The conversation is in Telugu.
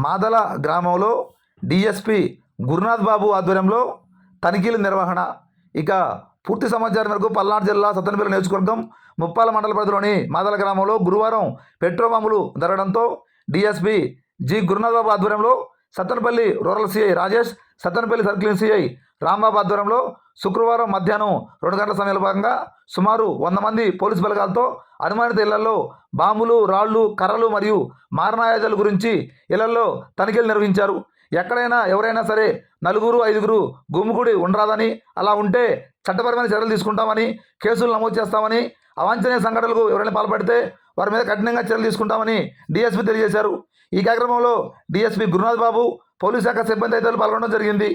మాదల గ్రామంలో డిఎస్పి గురునాథ్ బాబు ఆధ్వర్యంలో తనిఖీల నిర్వహణ. ఇక పూర్తి సమాచారం మేరకు పల్నాడు జిల్లా సత్తనపల్లి నియోజకవర్గం ముప్పాల మండల పరిధిలోని మాదల గ్రామంలో గురువారం పెట్రోల్ బాంబులు జరగడంతో డిఎస్పి జి గురునాథ్ బాబు ఆధ్వర్యంలో Sattenapalli rural CI Rajesh Sattenapalli circle CI Rambabu ఆధ్వర్యంలో శుక్రవారం మధ్యాహ్నం రెండు గంటల సమయంలో భాగంగా సుమారు వంద మంది పోలీసు బలగాలతో అనుమానిత ఇళ్ళలో బాంబులు రాళ్ళు కర్రలు మరియు మారణాయుధాల గురించి ఇళ్ళలో తనిఖీలు నిర్వహించారు. ఎక్కడైనా ఎవరైనా సరే నలుగురు ఐదుగురు గుమ్ముగుడి ఉండరాదని అలా ఉంటే చట్టపరమైన చర్యలు తీసుకుంటామని కేసులు నమోదు చేస్తామని అవాంఛనీయ సంఘటనలకు ఎవరైనా పాల్పడితే వారి మీద కఠినంగా చర్యలు తీసుకుంటామని డీఎస్పీ తెలియజేశారు. ఈ కార్యక్రమంలో డీఎస్పీ గురునాథ్ బాబు పోలీస్ శాఖ సిబ్బంది తదితరులు పాల్గొనడం జరిగింది.